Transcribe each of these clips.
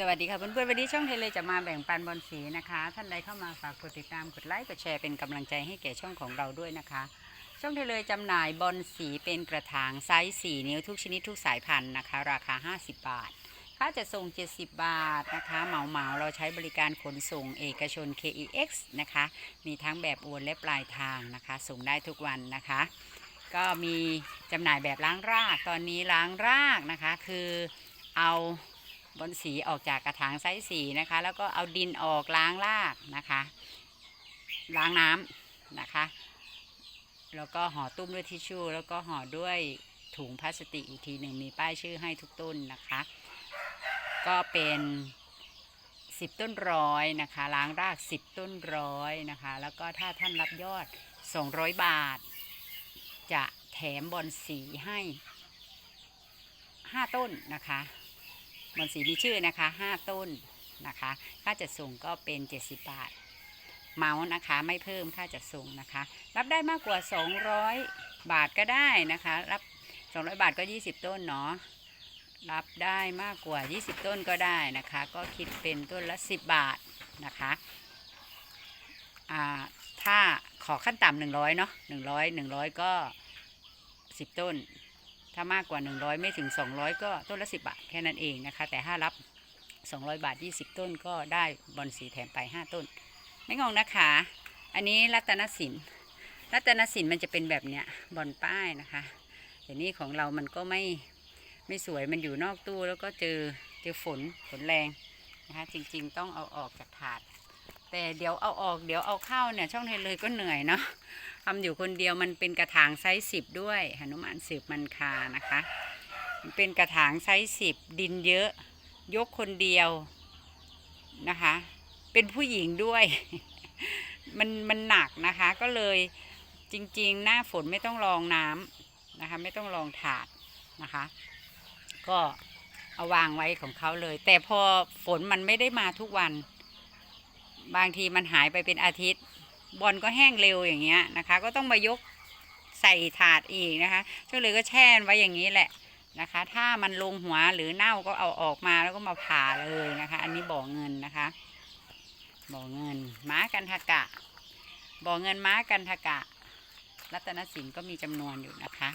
สวัสดีค่ะเพื่อนๆวันนี้ช่องเทเลจะมาแบ่งปันบอลสีนะคะ ท่านใดเข้ามาฝากกดติดตามกดไลค์กดแชร์เป็นกำลังใจให้แก่ช่องของเราด้วยนะคะ ช่องเทเลจำหน่ายบอลสีเป็นกระถางไซส์4นิ้วทุกชนิดทุกสายพันธุ์นะคะ ราคา 50 บาท ค่าจะส่ง 70 บาทนะคะเหมาเหมาเราใช้บริการขนส่งเอกชน KEX นะคะ มีทั้งแบบโอนและปลายทางนะคะ ส่งได้ทุกวันนะคะ ก็มีจำหน่ายแบบล้างรากตอนนี้ล้างรากนะคะ คือเอา บนสีออกจากกระถางไซส์สีนะคะ แล้วก็เอาดินออกล้างรากนะคะ ล้างน้ำนะคะ แล้วก็ห่อตุ้มด้วยทิชชู่แล้วก็ห่อด้วยถุงพลาสติกอีกทีหนึ่งมีป้ายชื่อให้ทุกต้นนะคะ ก็เป็น10ต้นร้อยนะคะ ล้างราก10ต้นร้อยนะคะ แล้วก็ถ้าท่านรับยอด200บาท จะแถมบอลสีให้5ต้นนะคะ บอลสีมีชื่อนะคะ 5 ต้นนะคะ ค่าจัดส่งก็เป็น 70 บาท เมาส์นะคะ ไม่เพิ่มค่าจัดส่งนะคะ รับได้มากกว่า 200 บาทก็ได้นะคะ รับ 200 บาทก็ 20 ต้นเนาะ รับได้มากกว่า 20 ต้นก็ได้นะคะ ก็คิดเป็นต้นละ 10 บาทนะคะอ่าถ้าขอขั้นต่ำ100เนาะ100 100ก็10ต้น ถ้ามากกว่า 100 ไม่ถึง 200 ก็ต้นละ 10 บาทแค่นั้นเองนะคะ แต่ถ้ารับ 200 บาท 20 ต้นก็ได้บอลสีแถมไป 5 ต้น ไม่งงนะคะ อันนี้รัตนสินรัตนสินมันจะเป็นแบบเนี้ยบอลป้ายนะคะแต่นี่ของเรามันก็ไม่ไม่สวยมันอยู่นอกตู้แล้วก็เจอเจอฝนฝนแรงนะคะจริงๆ ต้องเอาออกจากถาด แต่เดี๋ยวเอาออกเดี๋ยวเอาเข้าเนี่ยช่องเทเลยก็เหนื่อยเนาะทำอยู่คนเดียวมันเป็นกระถางไซส์สิบด้วยหนุมานสืบมันคานะคะมันเป็นกระถางไซส์สิบดินเยอะยกคนเดียวนะคะ เป็นผู้หญิงด้วย มันมันหนักนะคะก็เลยจริง ๆ หน้าฝนไม่ต้องรองน้ำนะคะ ไม่ต้องรองถาดนะคะ ก็เอาวางไว้ของเขาเลย แต่พอฝนมันไม่ได้มาทุกวัน บางทีมันหายไปเป็นอาทิตย์ บอลก็แห้งเร็วอย่างเงี้ยนะคะ ก็ต้องมายกใส่ถาดอีกนะคะก็เลยก็แช่ไว้อย่างนี้แหละนะคะ ถ้ามันลงหัวหรือเน่าก็เอาออกมาแล้วก็มาผ่าเลยนะคะ อันนี้บ่อเงินนะคะ บ่อเงิน ม้ากันทกะ บ่อเงินม้ากันทกะ รัตนสินก็มีจำนวนอยู่นะคะ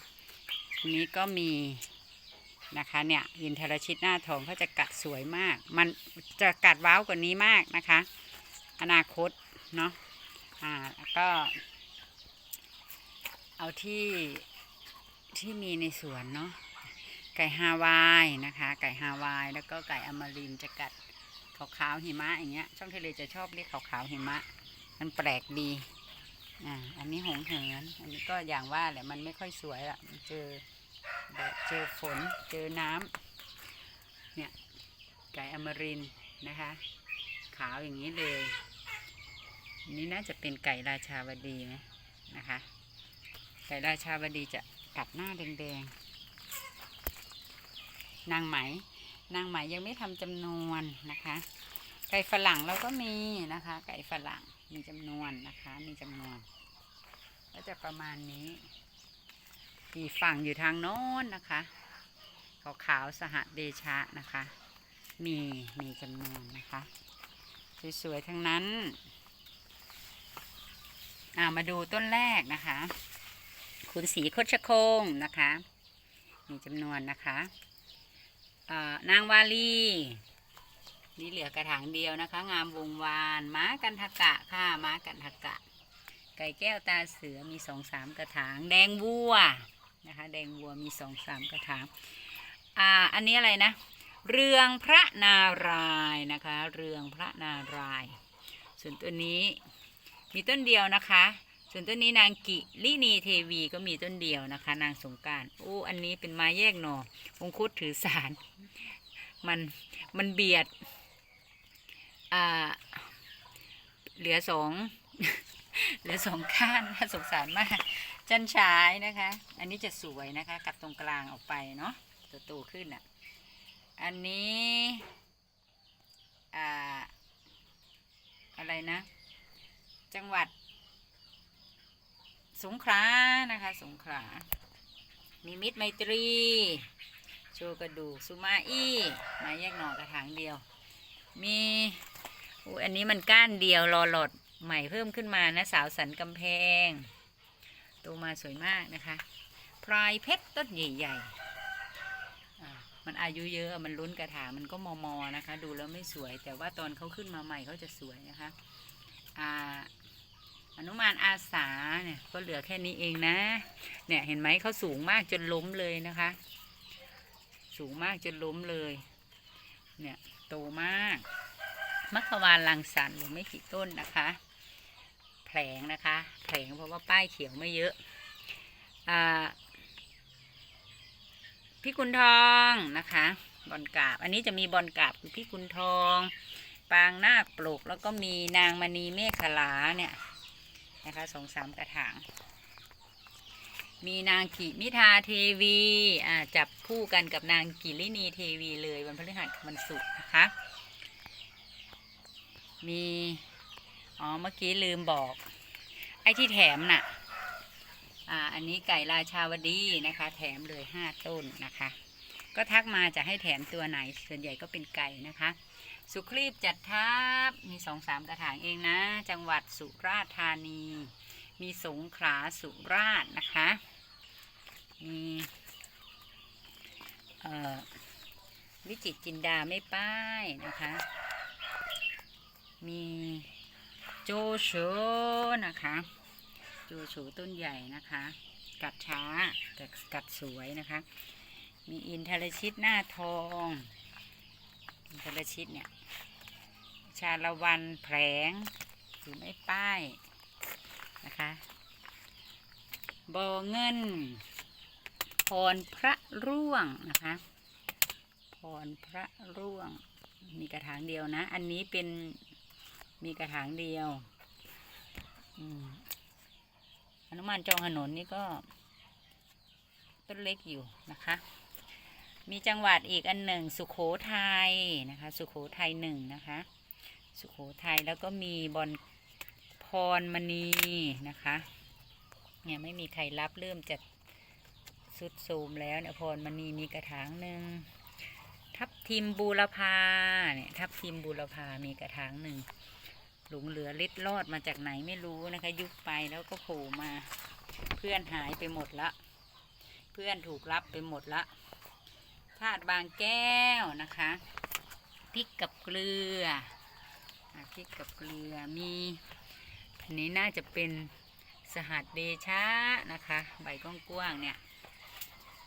นี้ก็มีนะคะเนี่ยยินทรชิตหน้าทองเขาจะกัดสวยมาก มันจะกัดว้าวกว่านี้มากนะคะ อนาคตเนาะอ่าแล้วก็ เอาที่ที่มีในสวนเนาะไก่ฮาวายนะคะ ไก่ฮาวายแล้วก็ไก่อมรินจะกัดขาวๆหิมะอย่างเงี้ยช่องทะเลจะชอบเรียกขาวๆหิมะ มันแปลกดีอ่าอันนี้หงเหินอันนี้ก็อย่างว่าแหละมันไม่ค่อยสวยละเจอแดดเจอฝนเจอน้ำเนี่ยไก่อมรินนะคะ ขาวอย่างนี้เลย นี้น่าจะเป็นไก่ราชาวดีไหมนะคะ ไก่ราชาวดีจะกัดหน้าแดงๆ นางไหม นางไหมยังไม่ทำจำนวนนะคะ ไก่ฝรั่งเราก็มีนะคะ ไก่ฝรั่งมีจำนวนนะคะ มีจำนวน ก็จะประมาณนี้อีฝั่งอยู่ทางโน้นนะคะขาวขาวสหเดชะนะคะ มีมีจำนวนนะคะ สวยๆ ทั้งนั้น อ่ามาดูต้นแรกนะคะ คุณสีโคชโคงนะคะ มีจำนวนนะคะานางวาลีนี่เหลือกระถางเดียวนะคะ งามวงวาน ม้ากันทกะค่ะม้ากันทกะ ไก่แก้วตาเสือมีสองสามกระถาง แดงวัวนะคะ แดงวัวมีสองสามกระถาง อ่า อันนี้อะไรนะ เรืองพระนารายนะคะ เรืองพระนาราย ส่วนตัวนี้ มีต้นเดียวนะคะ ส่วนต้นนี้นางกิลินีเทวีก็มีต้นเดียวนะคะ นางสงการโอ้อันนี้เป็นไม้แยกหน่อองคุดถือสาร มันมันเบียดอ่าเหลือสองเหลือสองข้างน่าสงสารมาก จันฉายนะคะ อันนี้จะสวยนะคะ กัดตรงกลางออกไปเนาะตัวโตขึ้นอะ อันนี้ อ่า อะไรนะ จัง หวัด สงขลานะคะ สงขลานิมิตรไมตรี โชกระดูกสุมาอี้มาแยกหน่อกระถางเดียว มีอุ๊ยอันนี้มันก้านเดียวรอหลอดใหม่เพิ่มขึ้นมานะ สาวสันกำแพงโตมาสวยมากนะคะ พลายเพชรต้นใหญ่ๆอ่มันอายุเยอะมันลุ้นกระถางมันก็มอมอนะคะ ดูแล้วไม่สวย แต่ว่าตอนเขาขึ้นมาใหม่เขาจะสวยนะคะ อ่า อนุมานอาสาเนี่ยก็เหลือแค่นี้เองนะ เนี่ยเห็นไหมเขาสูงมากจนล้มเลยนะคะ สูงมากจนล้มเลย เนี่ยโตมากมัคควานลังสรรค์หรือไม่กี่ต้นนะคะ แผลงนะคะ แผลงเพราะว่าป้ายเขียวไม่เยอะอ่าพี่กุณทองนะคะบอลกาบ อันนี้จะมีบอลกาบคือพี่กุณทอง ปางนาคปลุกแล้วก็มีนางมณีเมฆขลาเนี่ย นะคะสองสามกระถาง มีนางกิมิทาเทวีอ่าจับคู่กันกับนางกิลินีเทวีเลยวันพฤหัสบวันศุกร์นะคะ มีอ๋อเมื่อกี้ลืมบอก ไอ้ที่แถมน่ะอ่าอันนี้ไก่ราชาวดีนะคะ แถมเลยห้าต้นนะคะ ก็ทักมาจะให้แถมตัวไหนส่วนใหญ่ก็เป็นไก่นะคะ สุครีบจัดทับมีสองสามกระถางเองนะ จังหวัดสุราษฎร์ธานี มีสงขลาสุราษฎร์นะคะ มีเอ่อวิจิตจินดาไม่ป้ายนะคะ มีโจโฉนะคะ โจโฉต้นใหญ่นะคะ กัดช้าแต่กัดสวยนะคะ มีอินทรชิตหน้าทอง อินทรชิตเนี่ย ชาละวันแผลงหรือไม่ป้ายนะคะบอเงิน พรพระร่วงนะคะ พรพระร่วง มีกระถางเดียวนะ อันนี้เป็นมีกระถางเดียวอนุมานจองถนนนี่ก็ต้นเล็กอยู่นะคะ มีจังหวัดอีกอันหนึ่ง สุขโขทัยนะคะ สุขโขทัยหนึ่งนะคะ สุขโขทัยแล้วก็มีบอลพรมณีนะคะเนี่ยไม่มีใครรับเริ่มจะสุดโทรมแล้วเนี่ยพรมณีมีกระถางหนึ่งทับทิมบูรพาเนี่ยทับทิมบูรพามีกระถางหนึ่งหลงเหลือเล็ดลอดมาจากไหนไม่รู้นะคะ ยุบไปแล้วก็โผล่มา เพื่อนหายไปหมดละ เพื่อนถูกรับไปหมดละาตุบางแก้วนะคะพริกกับเกลืออะพริกกับเกลือมีอันนี้น่าจะเป็นสหัสเดชะนะคะ ใบกว้างๆเนี่ย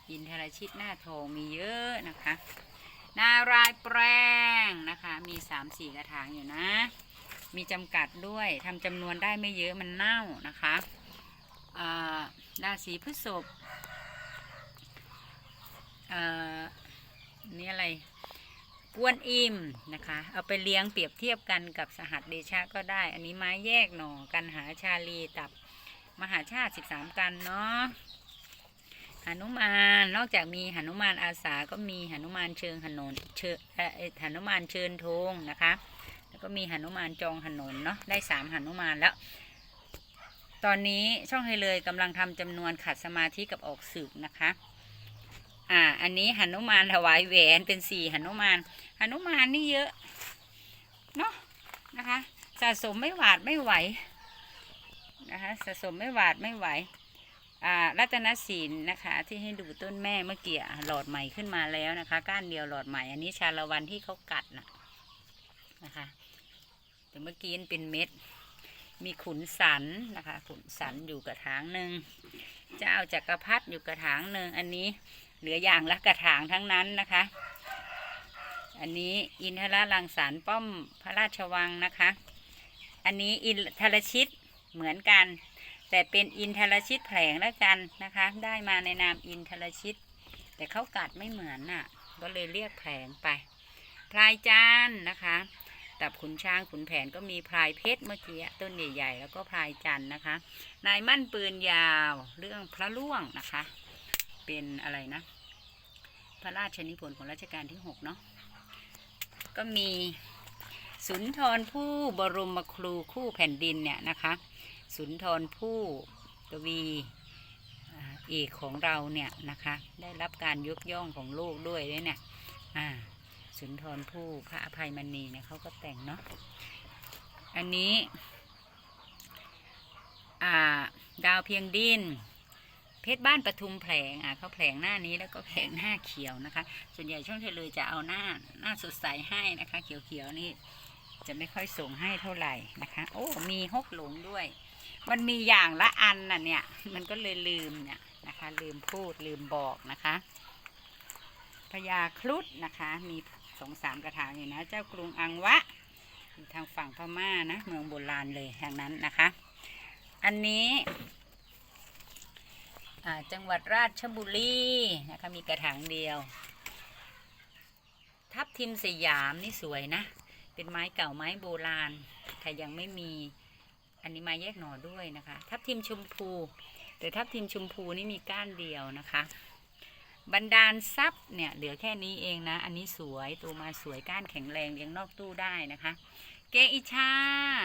อินทรชิตหน้าทองมีเยอะนะคะ นารายแปลงนะคะมีสามสี่กระถางอยู่นะ มีจำกัดด้วยทำจำนวนได้ไม่เยอะมันเน่านะคะราศีพฤษภเอ่อ นี่อะไรกวนอิมนะคะ เอาไปเลี้ยงเปรียบเทียบกันกับสหัสเดชะก็ได้ อันนี้ไม้แยกหน่อกันหาชาลีตับมหาชาติ 13 กันเนาะหนุมานนอกจากมีหนุมานอาสาก็มีหนุมานเชิงหนนเชิญหนุมานเชิญธงนะคะ แล้วก็มีหนุมานจองถนนเนาะได้สามหนุมานแล้ว ตอนนี้ช่องให้เลยกำลังทำจำนวนขัดสมาธิกับออกสืบนะคะ อ่า อันนี้หนุมานถวายแหวนเป็นสี่หนุมานหนุมานนี่เยอะเนาะนะคะสะสมไม่หวาดไม่ไหวนะคะสะสมไม่หวาดไม่ไหวอ่ารัตนศิลนะคะ ที่ให้ดูต้นแม่เมื่อกี้หลอดใหม่ขึ้นมาแล้วนะคะ ก้านเดียวหลอดใหม่ อันนี้ชาละวันที่เขากัดนะนะคะ แต่เมื่อกี้เป็นเม็ด มีขุนสันนะคะ ขุนสันอยู่กระถางหนึ่งเจ้าจักรพรรดิอยู่กระถางหนึ่งอันนี้ เหลืออย่างละกระถางทั้งนั้นนะคะ อันนี้อินทรลังสารค์ป้อมพระราชวังนะคะ อันนี้อินทรชิตเหมือนกัน แต่เป็นอินทรชิตแผลงแล้วกันนะคะ ได้มาในนามอินทรชิต แต่เขากัดไม่เหมือนน่ะ ก็เลยเรียกแผลงไป พลายจานนะคะตับขุนช้างขุนแผนก็มีพลายเพชรเมื่อกี้ต้นใหญ่ๆแล้วก็พลายจันนะคะ นายมั่นปืนยาวเรื่องพระล่วงนะคะ เป็นอะไรนะ พระราชนิพนธ์ของรัชกาลที่หกเนาะก็มีสุนทรผู้บรมครูคู่แผ่นดินเนี่ยนะคะ สุนทรผู้กวีเอกของเราเนี่ยนะคะ ได้รับการยกย่องของโลกด้วยด้วยเนี่ยสุนทรภู่พระอภัยมณีเนี่ยเขาก็แต่งเนาะอันนี้ดาวเพียงดิน เพชรบ้านปทุมแผลงอะเขาแผลงหน้านี้แล้วก็แผลงหน้าเขียวนะคะ ส่วนใหญ่ช่องเทเลยจะเอาหน้าหน้าสดใสให้นะคะ เขียวๆนี่จะไม่ค่อยส่งให้เท่าไหร่นะคะ โอ้ มีฮกหลงด้วย มันมีอย่างละอันน่ะเนี่ย มันก็เลยลืมเนี่ยนะคะ ลืมพูดลืมบอกนะคะพญาครุฑนะคะ มีสองสามกระถางอยู่นะ เจ้ากรุงอังวะ ทางฝั่งพม่านะ เมืองโบราณเลยทางนั้นนะคะ อันนี้ จังหวัดราชบุรีนะคะมีกระถางเดียว ทับทิมสยามนี่สวยนะ เป็นไม้เก่าไม้โบราณใครยังไม่มีอันนี้ไม้แยกหน่อด้วยนะคะ ทับทิมชมพูแต่ทับทิมชมพูนี่มีก้านเดียวนะคะบรรดาลทรัพย์เนี่ยเหลือแค่นี้เองนะ อันนี้สวยตัวมาสวยก้านแข็งแรงเลี้ยงนอกตู้ได้นะคะ เกอิชา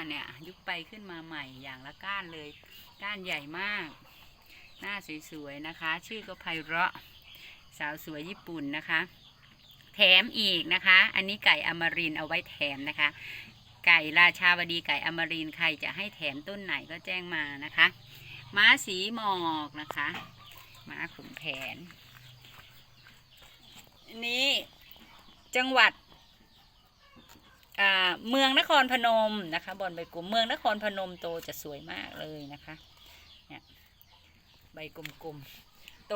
เนี่ยยุบไปขึ้นมาใหม่อย่างละก้านเลย ก้านใหญ่มาก หน้าสวยๆนะคะ ชื่อก็ไพเราะ สาวสวยญี่ปุ่นนะคะ แถมอีกนะคะ อันนี้ไก่อมรินเอาไว้แถมนะคะ ไก่ราชาวดีไก่อมรินใครจะให้แถมต้นไหนก็แจ้งมานะคะ ม้าสีหมอกนะคะ ม้าขุนแผนอันนี้จังหวัดเมืองนครพนมนะคะ บอนใบกลมเมืองนครพนมโตจะสวยมากเลยนะคะ ใบกลมๆโต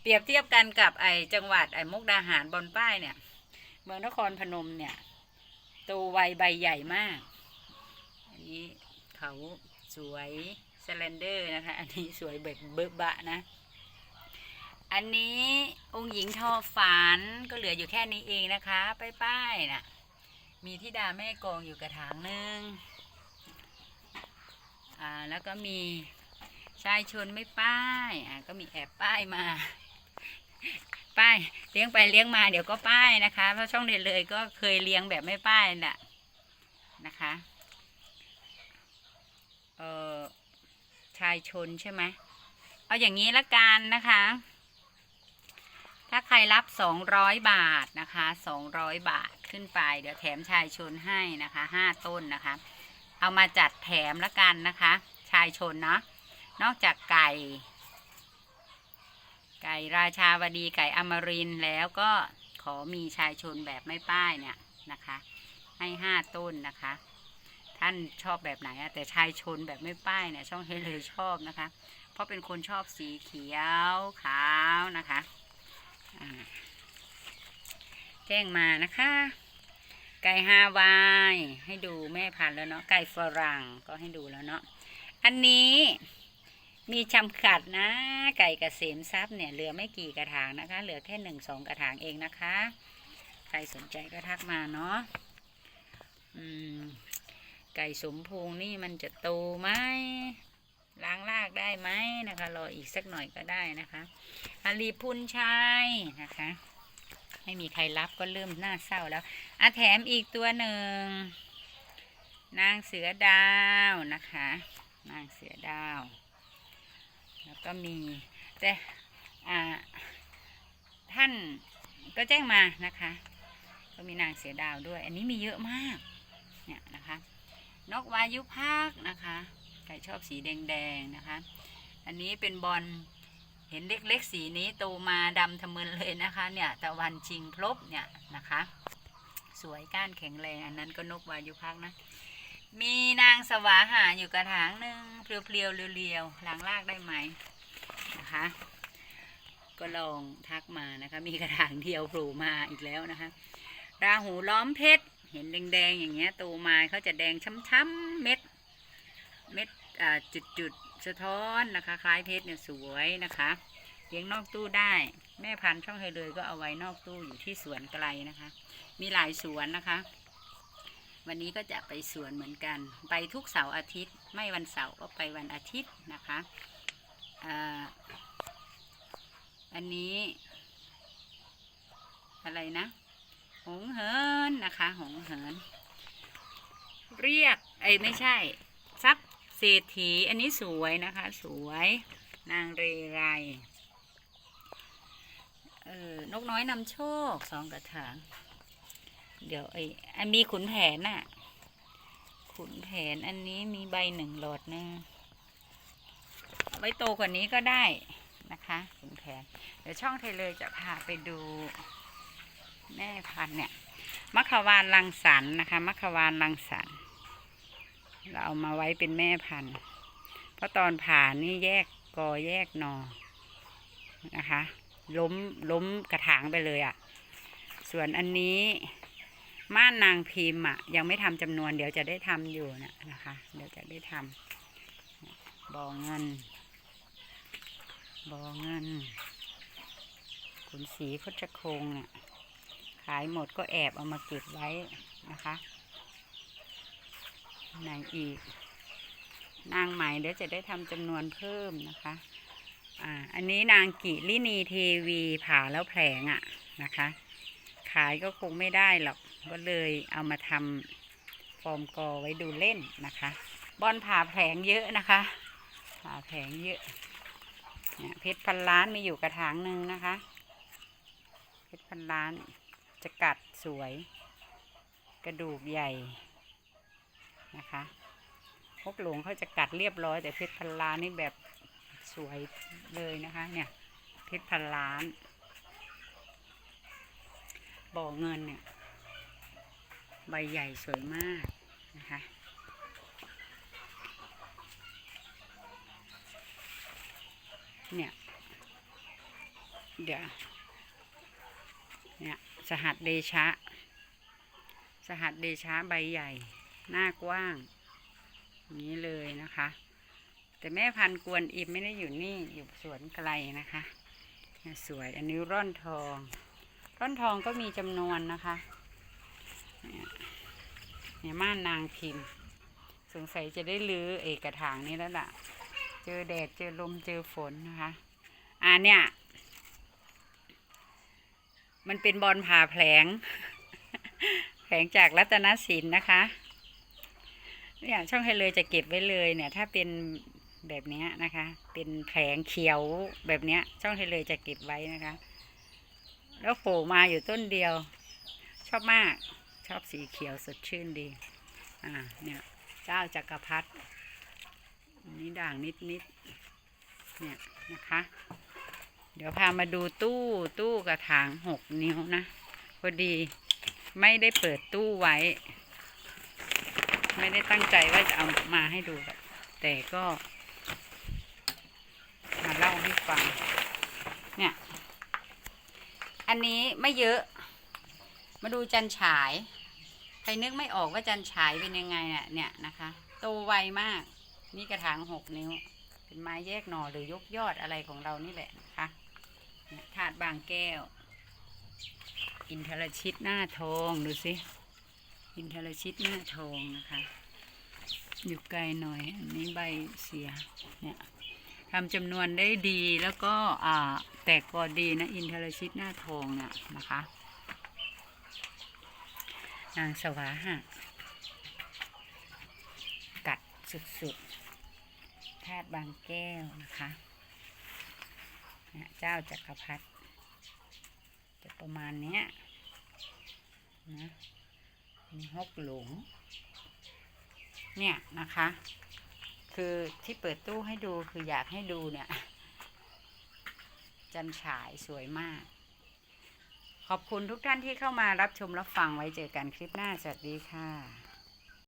เปรียบเทียบกันกับไอจังหวัดไอมุกดาหารบนป้ายเนี่ย เมืองนครพนมเนี่ยโตไวใบใหญ่มาก อันนี้เขาสวยสแลนเดอร์นะคะ อันนี้สวยแบบเบิบบะนะ อันนี้องค์หญิงทอฝันก็เหลืออยู่แค่นี้เองนะคะป้ายๆน่ะมีที่ดาแม่กองอยู่กระถางหนึ่งอ่าแล้วก็มี ชายชนไม่ป้ายอ่าก็มีแอบป้ายมา ป้ายเลี้ยงไปเลี้ยงมาเดี๋ยวก็ป้ายนะคะ เพราะช่องเด็ดเลยก็เคยเลี้ยงแบบไม่ป้ายน่ะนะคะเออชายชนใช่ไหมเอาอย่างนี้ละกันนะคะ ถ้าใครรับสองร้อยบาทนะคะสองร้อยบาทขึ้นไป เดี๋ยวแถมชายชนให้นะคะห้าต้นนะคะ เอามาจัดแถมละกันนะคะ ชายชนเนาะ นอกจากไก่ ไก่ราชาวดีไก่อมรินแล้วก็ขอมีชายชนแบบไม่ป้ายเนี่ยนะคะ ให้ห้าต้นนะคะ ท่านชอบแบบไหนอะแต่ชายชนแบบไม่ป้ายเนี่ยช่องเฮเลยชอบนะคะ เพราะเป็นคนชอบสีเขียวขาวนะคะแจ้งมานะคะ ไก่ฮาวายให้ดูแม่พันธุ์แล้วเนาะไก่ฝรั่งก็ให้ดูแล้วเนาะอันนี้ มีจำกัดนะ ไก่กเกษมทรัพย์เนี่ยเหลือไม่กี่กระถางนะคะ เหลือแค่หนึ่งสองกระถางเองนะคะ ใครสนใจก็ทักมาเนาะอืม ไก่สมพงนี่มันจะโตไหมล้างรากได้ไหมนะคะ รออีกสักหน่อยก็ได้นะคะอาลีพุนชัยนะคะ ไม่มีใครรับก็เริ่มน่าเศร้าแล้วอะแถมอีกตัวหนึ่ง นางเสือดาวนะคะ นางเสือดาว ก็มี แต่อ่าท่านก็แจ้งมานะคะ ก็มีนางเสือดาวด้วย อันนี้มีเยอะมากเนี่ยนะคะนกวายุภาคนะคะใครชอบสีแดงๆนะคะ อันนี้เป็นบอลเห็นเล็กๆสีนี้โตมาดำทะมึนเลยนะคะเนี่ยตะวันชิงพลบเนี่ยนะคะ สวยก้านแข็งแรงอันนั้นก็นกวายุภาคนะ มีนางสวาหาอยู่กระถางหนึ่งเพลียวๆเรียวๆล้างรากได้ไหม นะคะ ก็ลองทักมานะคะ มีกระถางเดียวโผล่มาอีกแล้วนะคะ ราหูล้อมเพชรเห็นแดงๆอย่างเงี้ยโตมาเขาจะแดงช้ำๆเม็ด เม็ดจุดๆสะท้อนนะคะ คล้ายเพชรเนี่ยสวยนะคะเลี้ยงนอกตู้ได้ แม่พันธุ์ช่องเฮยเลยก็เอาไว้นอกตู้อยู่ที่สวนไกลนะคะ มีหลายสวนนะคะ วันนี้ก็จะไปสวนเหมือนกัน ไปทุกเสาร์อาทิตย์ ไม่วันเสาร์ก็ไปวันอาทิตย์นะคะ อันนี้ อะไรนะ หงเหินนะคะ หงเหิน เรียกไอ้ไม่ใช่ทรัพย์เศรษฐีอันนี้สวยนะคะ สวยนางเรไรเออนกน้อยนำโชคสองกระถาง เดี๋ยวไอ้อันมีขุนแผนน่ะ ขุนแผนอันนี้มีใบหนึ่งหลอดหนึงไว้โตกว่านี้ก็ได้ นะคะขุนแผนเดี๋ยวช่องไทเลยจะพาไปดูแม่พันธุ์เนี่ยมัคควานรังสรรนะคะมัคควานรังสรรเราเอามาไว้เป็นแม่พันธุ์ เพราะตอนผ่านี่แยกกอแยกนอนะคะ ล้มล้มกระถางไปเลยอะ่ะ ส่วนอันนี้ม่านนางพิมพ์อะ ยังไม่ทำจำนวนเดี๋ยวจะได้ทำอยู่นะนะคะ เดี๋ยวจะได้ทำบ่อเงิน บอเงิน ขุนสีพชคงเนี่ย ขายหมดก็แอบเอามาเก็บไว้นะคะไหนอีก นางใหม่เดี๋ยวจะได้ทำจำนวนเพิ่มนะคะ อ่า อันนี้นางกิลินีเทวีผ่าแล้วแผลงอะ่ะนะคะ ขายก็คงไม่ได้หรอก ก็เลยเอามาทำฟอร์มกอไว้ดูเล่นนะคะ บอนผ่าแผลงเยอะนะคะ ผ่าแผลงเยอะ เนี่ยเพชรพันล้านมีอยู่กระถางหนึ่งนะคะ เพชรพันล้านจะกัดสวย กระดูกใหญ่นะคะพกหลวงเขาจะกัดเรียบร้อย แต่เพชรพันล้านนี่แบบสวยเลยนะคะ เนี่ย เพชรพันล้าน บ่อเงินเนี่ย ใบใหญ่สวยมากนะคะ เนี่ย เดี๋ยว เนี่ย สหัสเดชะ สหัสเดชะใบใหญ่ หน้ากว้าง นี้เลยนะคะ แต่แม่พันกวนอิมไม่ได้อยู่นี่ อยู่สวนไกลนะคะ สวย อันนี้ร่อนทอง ร่อนทองก็มีจำนวนนะคะ เนี่ยเนี่ยม่านนางพิมพ์สงสัยจะได้ลื้อเอกระถางนี้แล้วล่ะ เจอแดดเจอลมเจอฝนนะคะอ่าเนี่ย มันเป็นบอลผ่าแผลง แผลงจากรัตนศิลป์นะคะเนี่ยช่องให้เลยจะเก็บไว้เลยเนี่ย ถ้าเป็นแบบนี้นะคะ เป็นแผลงเขียวแบบนี้ช่องให้เลยจะเก็บไว้นะคะ แล้วโผล่มาอยู่ต้นเดียว ชอบมากชอบสีเขียวสดชื่นดี อ่าเนี่ยเจ้าจักรพรรดิ อันนี้ด่างนิดนิดๆเนี่ยนะคะ เดี๋ยวพามาดูตู้ตู้กระถางหกนิ้วนะพอดีไม่ได้เปิดตู้ไว้ ไม่ได้ตั้งใจว่าจะเอามาให้ดูหรอกแต่ก็มาเล่าให้ฟัง เนี่ย อันนี้ไม่เยอะ มาดูจันฉาย ใครนึกไม่ออกว่าจันฉายเป็นยังไงเนี่ยเนี่ยนะคะ โตไวมาก นี่กระถางหกนิ้ว เป็นไม้แยกหน่อหรือยกยอดอะไรของเรานี่แหละนะคะถาดบางแก้ว อินทรชิตหน้าทองดูสิ อินทรชิตหน้าทองนะคะ อยู่ไกลหน่อย อันนี้ใบเสีย เนี่ยทำจำนวนได้ดีแล้วก็อ่าแตกกอดีนะ อินทรชิตหน้าทองเนี่ยนะคะ นางสวาหะ สุดๆธาตุบางแก้วนะคะเจ้าจักรพรรดิจะประมาณเนี้ยนะมีฮกหลงเนี่ยนะคะ คือที่เปิดตู้ให้ดูคืออยากให้ดูเนี่ย จันฉายสวยมาก ขอบคุณทุกท่านที่เข้ามารับชมรับฟังไว้เจอกันคลิปหน้า สวัสดีค่ะ